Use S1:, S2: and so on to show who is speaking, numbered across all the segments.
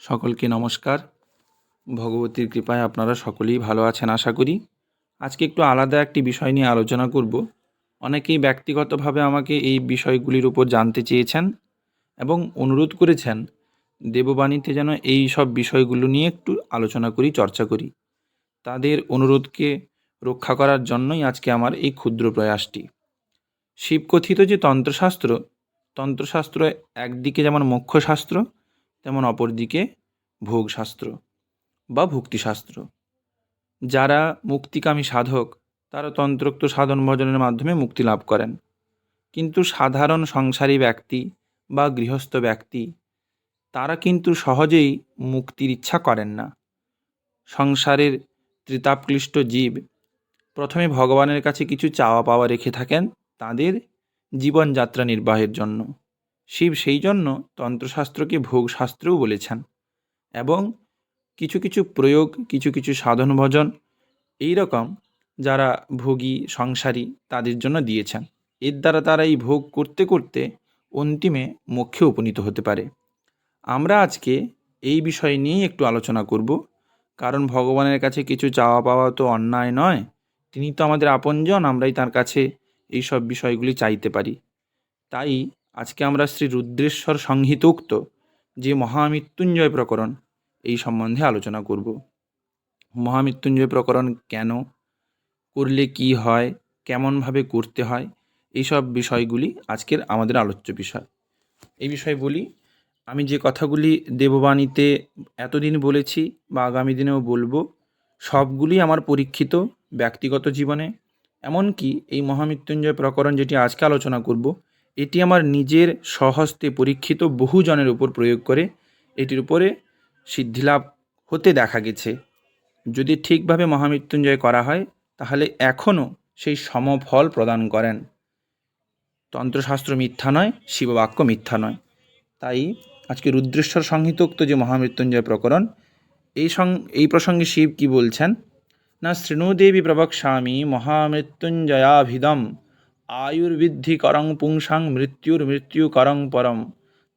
S1: সকলকে নমস্কার। ভগবতীর কৃপায় আপনারা সকলেই ভালো আছেন, আশা করি। আজকে একটু আলাদা একটি বিষয় নিয়ে আলোচনা করব। অনেকেই ব্যক্তিগতভাবে আমাকে এই বিষয়গুলির উপর জানতে চেয়েছেন এবং অনুরোধ করেছেন দেববাণীতে যেন এই সব বিষয়গুলো নিয়ে একটু আলোচনা করি, চর্চা করি। তাদের অনুরোধকে রক্ষা করার জন্যই আজকে আমার এই ক্ষুদ্র প্রয়াসটি। শিবকথিত যে তন্ত্রশাস্ত্র তন্ত্রশাস্ত্র একদিকে যেমন মোক্ষশাস্ত্র তেমন অপরদিকে ভোগশাস্ত্র বা ভক্তিশাস্ত্র। যারা মুক্তিকামী সাধক, তারা তন্ত্রোক্ত সাধন ভজনের মাধ্যমে মুক্তি লাভ করেন। কিন্তু সাধারণ সংসারী ব্যক্তি বা গৃহস্থ ব্যক্তি, তারা কিন্তু সহজেই মুক্তির ইচ্ছা করেন না। সংসারের ত্রিতাপক্লিষ্ট জীব প্রথমে ভগবানের কাছে কিছু চাওয়া পাওয়া রেখে থাকেন তাদের জীবনযাত্রা নির্বাহের জন্য। শিব সেই জন্য তন্ত্রশাস্ত্রকে ভোগশাস্ত্রও বলেছেন এবং কিছু কিছু প্রয়োগ, কিছু কিছু সাধন ভজন এই রকম যারা ভোগী, সংসারী তাদের জন্য দিয়েছেন। এর দ্বারা তারা এই ভোগ করতে করতে অন্তিমে মোক্ষে উপনীত হতে পারে। আমরা আজকে এই বিষয় নিয়েই একটু আলোচনা করব। কারণ ভগবানের কাছে কিছু চাওয়া পাওয়া তো অন্যায় নয়। তিনি তো আমাদের আপনজন, আমরাই তার কাছে এই সব বিষয়গুলি চাইতে পারি। তাই আজকে আমরা শ্রী রুদ্রেশ্বর সংহিতোক্ত যে মহামৃত্যুঞ্জয় প্রকরণ, এই সম্বন্ধে আলোচনা করব। মহামৃত্যুঞ্জয় প্রকরণ কেন? করলে কি হয়? কেমনভাবে করতে হয়? এইসব বিষয়গুলি আজকের আমাদের আলোচ্য বিষয়। এই বিষয়ে বলি, আমি যে কথাগুলি দেববাণীতে এতদিন বলেছি বা আগামী দিনেও বলব, সবগুলি আমার পরীক্ষিত ব্যক্তিগত জীবনে। এমনকি এই মহামৃত্যুঞ্জয় প্রকরণ যেটি আজকে আলোচনা করব এটি আমার নিজের স্বহস্তে পরীক্ষিত বহুজনের উপর প্রয়োগ করে, এটির উপরে সিদ্ধিলাভ হতে দেখা গেছে। যদি ঠিকভাবে মহামৃত্যুঞ্জয় করা হয়, তাহলে এখনও সেই সমফল প্রদান করেন। তন্ত্রশাস্ত্র মিথ্যা নয়, শিববাক্য মিথ্যা নয়। তাই আজকে রুদ্রেশ্বর সংহিতোক্ত যে মহামৃত্যুঞ্জয় প্রকরণ, এই সং, এই প্রসঙ্গে শিব কি বলছেন? না শৃণুদেবী প্রবক্ষ্যামি মহামৃত্যুঞ্জয়াভিদম আয়ুর্বৃদ্ধি করং পুংসাং মৃত্যুর মৃত্যু করং পরম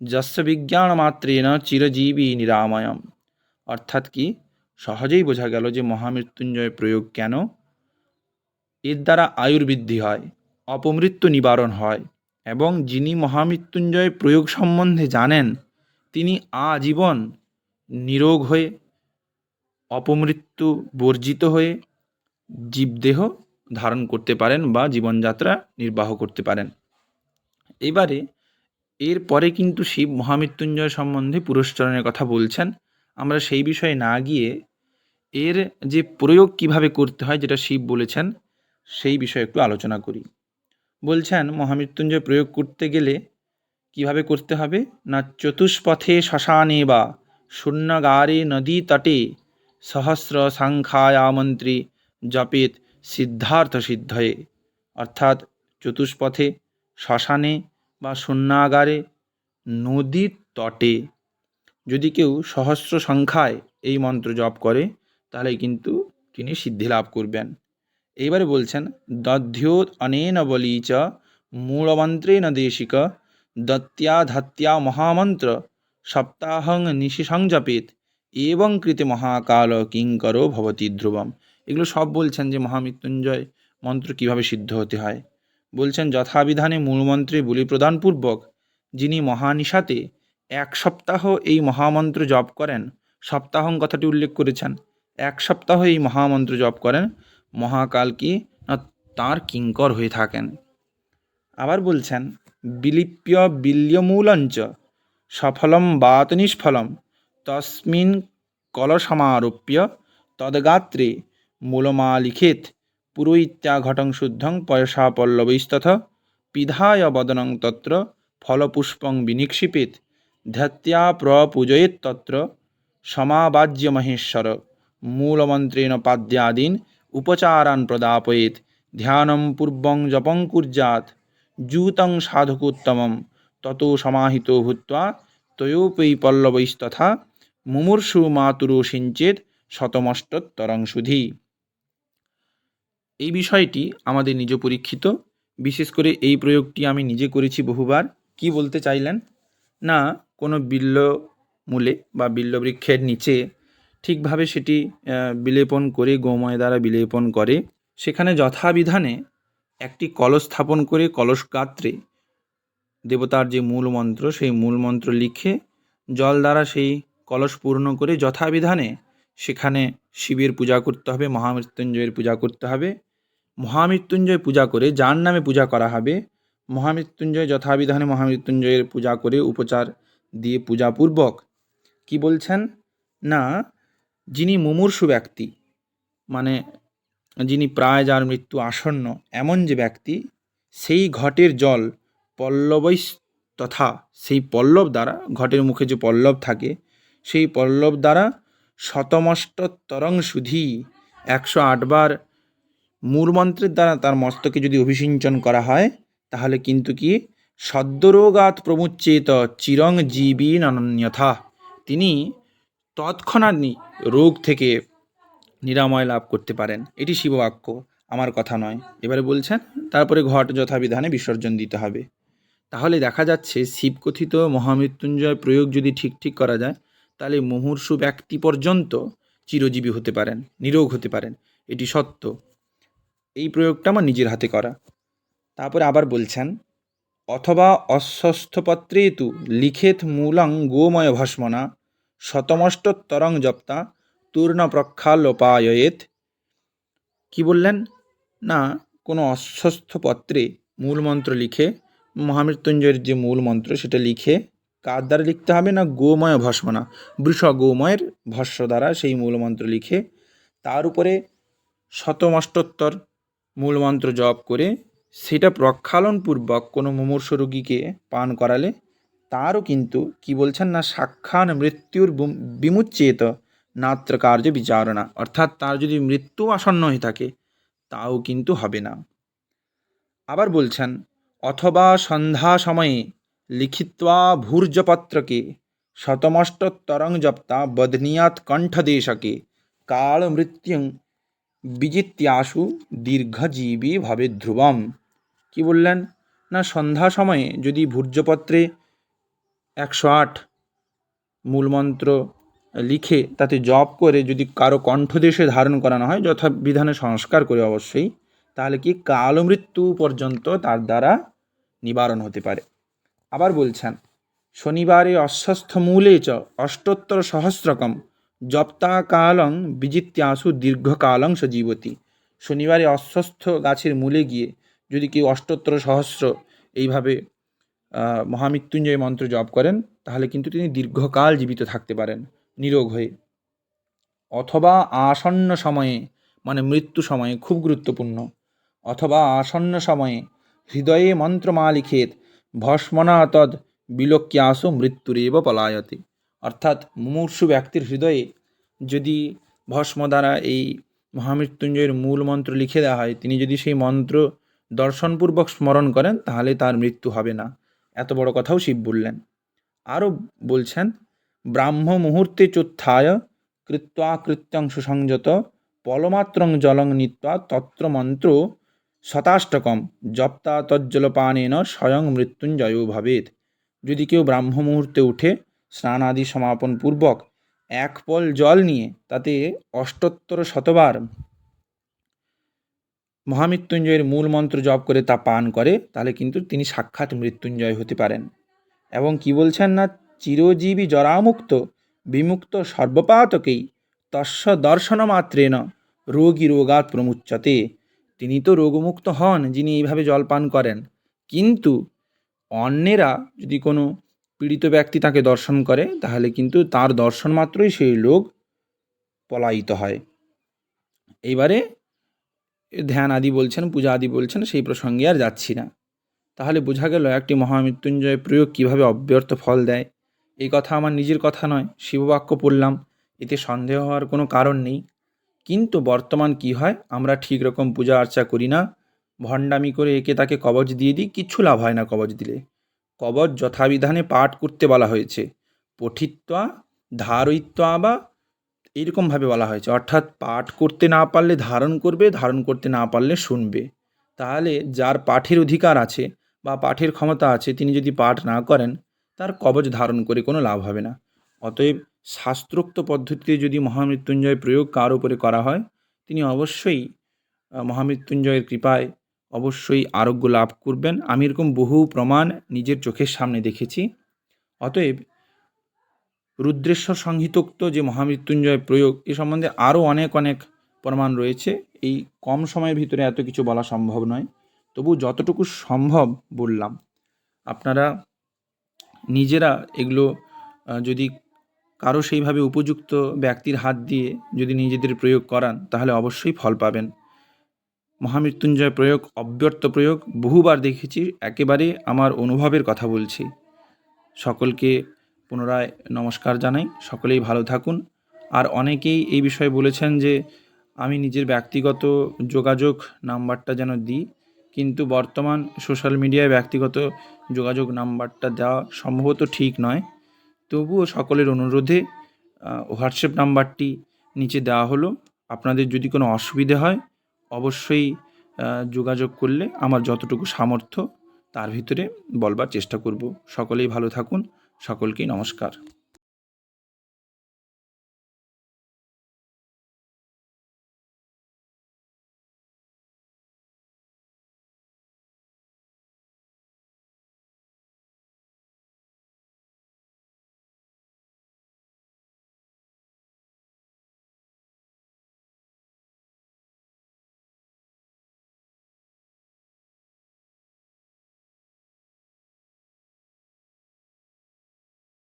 S1: যস্য বিজ্ঞান মাত্রেন চিরজীবী নিরাময়ম অর্থাৎ কি সহজেই বোঝা গেল যে মহামৃত্যুঞ্জয় প্রয়োগ কেন এর দ্বারা আয়ুর্বৃদ্ধি হয় অপমৃত্যু নিবারণ হয় এবং যিনি মহামৃত্যুঞ্জয় প্রয়োগ সম্বন্ধে জানেন তিনি আজীবন নিরোগ হয়ে অপমৃত্যু বর্জিত হয়ে জীবদেহ ধারণ করতে পারেন বা জীবনযাত্রা নির্বাহ করতে পারেন। এবারে এরপরে কিন্তু শিব মহামৃত্যুঞ্জয় সম্বন্ধে পুরস্চরণের কথা বলছেন। আমরা সেই বিষয়ে না গিয়ে এর যে প্রয়োগ কীভাবে করতে হয় যেটা শিব বলেছেন, সেই বিষয়ে একটু আলোচনা করি। বলছেন, মহামৃত্যুঞ্জয় প্রয়োগ করতে গেলে কীভাবে করতে হবে? না চতুষ্পথে শ্মশানে বা শূন্যগারে নদী তটে সহস্র সাংখ্যায়ামন্ত্রী জপেত সিদ্ধার্থ সিদ্ধয়ে অর্থাৎ চতুষ্পথে, শ্মশানে বা শূন্যাগারে, নদীর তটে। যদি কেউ সহস্র সংখ্যায় এই মন্ত্র জপ করে, তাহলে কিন্তু তিনি সিদ্ধি লাভ করবেন। এইবারে বলছেন দধ্যোত অনেন বলি চ মূলমন্ত্রেণ দেশিক দত্তিয়া ধাত্তিয়া মহামন্ত্র সপ্তাহং নিশি সংজপেত এবং কৃতে মহাকাল কিঙ্কর ভবতি ধ্রুবম। এগুলো সব বলছেন যে মহামৃত্যুঞ্জয় মন্ত্র কীভাবে সিদ্ধ হতে হয়। বলছেন, যথাবিধানে মূলমন্ত্রে বলি প্রদানপূর্বক যিনি মহানিশাতে এক সপ্তাহ এই মহামন্ত্র জপ করেন, সপ্তাহং কথাটি উল্লেখ করেছেন, এক সপ্তাহ এই মহামন্ত্র জপ করেন, মহাকাল কি না তাঁর কিঙ্কর হয়ে থাকেন। আবার বলছেন, বিলিপ্য বিল্যমূলঞ্চ সফলম বাত নিষ্ফলম, তস্মিন কলসমারোপ্য তদ্গাত্রে মূলমালিখেত পুরোহিত্যা ঘটং শুদ্ধং পয়সা পল্লবৈস্তথ পিধায় বদনং তত্র ফলপুষ্পং বিনিক্ষিপেত ধ্যাত্য়া প্রপূজয়েত তত্র সমাবাজ্য মহেশ্বর মূলমন্ত্রেণ পাদ্যাদীন উপচারান প্রদাপয়েত ধ্যানম পূর্বং জপং কুর্যাৎ জূতং সাধকোত্তমম ততো সমাহিত ভূত্বা তয়োপৈ পল্লবৈস্তথা মুমূর্ষু মাতুরো সিঞ্চেত শতমষ্টতরং সুধি এই বিষয়টি আমাদের নিজ পরীক্ষিত। বিশেষ করে এই প্রয়োগটি আমি নিজে করেছি বহুবার। কি বলতে চাইলেন? না, কোনো বিল্ল মূলে বা বিল্লবৃক্ষের নিচে ঠিকভাবে সেটি বিলেপন করে গোময় দ্বারা বিলেপন করে। সেখানে যথাবিধানে একটি কলস স্থাপন করে কলস গাত্রে দেবতার যে মূল মন্ত্র, সেই মূল মন্ত্র লিখে জল দ্বারা সেই কলস পূর্ণ করে যথাবিধানে সেখানে শিবের পূজা করতে হবে, মহামৃত্যুঞ্জয়ের পূজা করতে হবে। মহামৃত্যুঞ্জয় পূজা করে, যার নামে পূজা করা হবে, মহামৃত্যুঞ্জয় যথাবিধানে মহামৃত্যুঞ্জয়ের পূজা করে উপচার দিয়ে পূজাপূর্বক কি বলছেন? না, যিনি মুমূর্ষু ব্যক্তি মানে যিনি প্রায় যার মৃত্যু আসন্ন, এমন যে ব্যক্তি, সেই ঘটের জল পল্লবৈ তথা সেই পল্লব দ্বারা, ঘটের মুখে যে পল্লব থাকে, সেই পল্লব দ্বারা শতমষ্টতরং সুধি একশো আটবার মূলমন্ত্রের দ্বারা তার মস্তকে যদি অভিষিঞ্চন করা হয়, তাহলে কিন্তু কি? সদ্যরোগাত প্রমুচ্চেত চিরং জীবী তিনি তৎক্ষণাৎ রোগ থেকে নিরাময় লাভ করতে পারেন। এটি শিববাক্য, আমার কথা নয়। এবারে বলছেন, তারপরে ঘট যথাবিধানে বিসর্জন দিতে হবে। তাহলে দেখা যাচ্ছে, শিবকথিত মহামৃত্যুঞ্জয় প্রয়োগ যদি ঠিক ঠিক করা যায়, তাহলে মুমূর্ষু ব্যক্তি পর্যন্ত চিরজীবী হতে পারেন, নিরোগ হতে পারেন। এটি সত্য। এই প্রয়োগটা আমার নিজের হাতে করা। তারপরে আবার বলছেন, অথবা অস্বস্থপত্রে তু লিখেত মূলং গোময় ভস্মনা শতমষ্টতরং জপ্তা তূর্ণ প্রক্ষালোপায়য়েত কি বললেন? না, কোনো অস্বস্থ পত্রে মূল মন্ত্র লিখে, মহামৃত্যুঞ্জয়ের যে মূল মন্ত্র সেটা লিখে কার দ্বারা লিখতে হবে না গোময় ভস্মনা? বৃষ গোময়ের ভস্য দ্বারা সেই মূল মন্ত্র লিখে তার উপরে শতমষ্টোত্তর মূল মন্ত্র জপ করে সেটা প্রক্ষালনপূর্বক কোনো মুমূর্ষ রোগীকে পান করালে তারও কিন্তু, কি বলছেন না, সাক্ষাৎ মৃত্যুর বিম- বিমুচ্চেত নাত্র কার্য বিচারণা। অর্থাৎ তার যদি মৃত্যু আসন্ন হয়ে থাকে, তাও কিন্তু হবে না। আবার বলছেন, অথবা সন্ধ্যা সময়ে লিখিত্বা ভূর্জপত্রকে শতমষ্টতরং জপ্তা বদনিয়াত কণ্ঠদেশকে, কাল মৃত্যুং বিজিত্যাশু দীর্ঘজীবী ভাবে ধ্রুবম। কি বললেন? না, সন্ধ্যা সময়ে যদি ভূর্জপত্রে একশো আট মূলমন্ত্র লিখে তাতে জপ করে যদি কারও কণ্ঠদেশে ধারণ করানো হয়, যথাবিধানে সংস্কার করে অবশ্যই, তাহলে কি কালমৃত্যু পর্যন্ত তার দ্বারা নিবারণ হতে পারে। আবার বলছেন, শনিবারে অস্বস্থ মূলে চ অষ্টোত্তর সহস্রকম জপ্তা কালং বিজিত্যাসু দীর্ঘকালং সজীবতী। শনিবারে অস্বস্থ গাছের মূলে গিয়ে যদি কেউ অষ্টোত্তর সহস্র এইভাবে মহামৃত্যুঞ্জয় মন্ত্র জপ করেন, তাহলে কিন্তু তিনি দীর্ঘকাল জীবিত থাকতে পারেন, নিরোগ হয়ে। অথবা আসন্ন সময়ে মানে মৃত্যু সময়ে খুব গুরুত্বপূর্ণ। অথবা আসন্ন সময়ে হৃদয়ে মন্ত্রমা লিখেত ভস্মনা তদ বিলোক্যাসু মৃত্যুরেব পলায়তে। অর্থাৎ মুমূর্ষু ব্যক্তির হৃদয়ে যদি ভস্ম দ্বারা এই মহামৃত্যুঞ্জয়ের মূল মন্ত্র লিখে দেওয়া হয়, তিনি যদি সেই মন্ত্র দর্শনপূর্বক স্মরণ করেন, তাহলে তার মৃত্যু হবে না। এত বড় কথাও শিব বললেন। আরও বলছেন, ব্রাহ্ম মুহূর্তে চোত্থায় কৃত্বা কৃত্যাংশ সংযত, পলমাত্রং জলং নীত্বা তত্র মন্ত্র শতাষ্টকম, জপ্তা তজ্জলপানেন স্বয়ং মৃত্যুঞ্জয় ভবেত যদি কেউ ব্রাহ্ম মুহূর্তে উঠে স্নান আদি সমাপন পূর্বক এক পল জল নিয়ে তাতে অষ্টোত্তর শতবার মহামৃত্যুঞ্জয়ের মূল মন্ত্র জপ করে তা পান করে, তাহলে কিন্তু তিনি সাক্ষাৎ মৃত্যুঞ্জয় হতে পারেন। এবং কি বলছেন না, চিরজীবী জরামুক্ত, বিমুক্ত সর্বপাতকেই তস্য দর্শন মাত্রেন রোগী রোগাত প্রমুচ্চতে তিনি তো রোগমুক্ত হন যিনি এইভাবে জল পান করেন। কিন্তু অন্যেরা যদি কোনো পীড়িত ব্যক্তি তাকে দর্শন করে, তাহলে কিন্তু তার দর্শন মাত্রই সেই লোক পলায়িত হয়। এইবারে ধ্যান আদি বলছেন পূজা আদি বলছেন, সেই প্রসঙ্গে আর যাচ্ছি না। তাহলে বোঝা গেল একটি মহামৃত্যুঞ্জয় প্রয়োগ কীভাবে অব্যর্থ ফল দেয়। এই কথা আমার নিজের কথা নয়, শিববাক্য পড়লাম, এতে সন্দেহ হওয়ার কোনো কারণ নেই। কিন্তু বর্তমান কি হয়, আমরা ঠিক রকম পূজা আর্চা করি না। ভণ্ডামি করে একে তাকে কবচ দিয়ে দিই কিচ্ছু লাভ হয় না কবচ দিলে। কবচ যথাবিধানে পাঠ করতে বলা হয়েছে। পঠিত্বা, ধারয়িত্বা বা এইরকমভাবে বলা হয়েছে। অর্থাৎ পাঠ করতে না পারলে ধারণ করবে, ধারণ করতে না পারলে শুনবে। তাহলে যার পাঠের অধিকার আছে বা পাঠের ক্ষমতা আছে, তিনি যদি পাঠ না করেন, তার কবচ ধারণ করে কোনো লাভ হবে না। অতএব শাস্ত্রোক্ত পদ্ধতিতে যদি মহামৃত্যুঞ্জয় প্রয়োগ কার উপরে করা হয়, তিনি অবশ্যই মহামৃত্যুঞ্জয়ের কৃপায় অবশ্যই আরোগ্য লাভ করবেন। আমি এরকম বহু প্রমাণ নিজের চোখের সামনে দেখেছি। অতএব রুদ্রেশ্বর সংহিতোক্ত যে মহামৃত্যুঞ্জয় প্রয়োগ, এ সম্বন্ধে আরও অনেক অনেক প্রমাণ রয়েছে। এই কম সময়ের ভিতরে এত কিছু বলা সম্ভব নয়। তবু যতটুকু সম্ভব বললাম, আপনারা নিজেরা এগুলো যদি কারও সেইভাবে উপযুক্ত ব্যক্তির হাত দিয়ে যদি নিজেদের প্রয়োগ করান, তাহলে অবশ্যই ফল পাবেন। মহামৃত্যুঞ্জয় প্রয়োগ, অব্যর্থ প্রয়োগ বহুবার দেখেছি, একেবারে আমার অনুভবের কথা বলছি। সকলকে পুনরায় নমস্কার জানাই, সকলেই ভালো থাকুন। আর অনেকেই এই বিষয়ে বলেছেন যে, আমি নিজের ব্যক্তিগত যোগাযোগ নাম্বারটা যেন দিই, কিন্তু বর্তমান সোশ্যাল মিডিয়ায় ব্যক্তিগত যোগাযোগ নাম্বারটা দেওয়া সম্ভবত ঠিক নয়। তবুও সকলের অনুরোধে হোয়াটসঅ্যাপ নাম্বারটি নিচে দেওয়া হলো। আপনাদের যদি কোনো অসুবিধে হয় অবশ্যই যোগাযোগ করলে আমার যতটুকু সামর্থ্য তার ভিতরে বলবার চেষ্টা করব। সকলেই ভালো থাকুন। সকলকেই নমস্কার।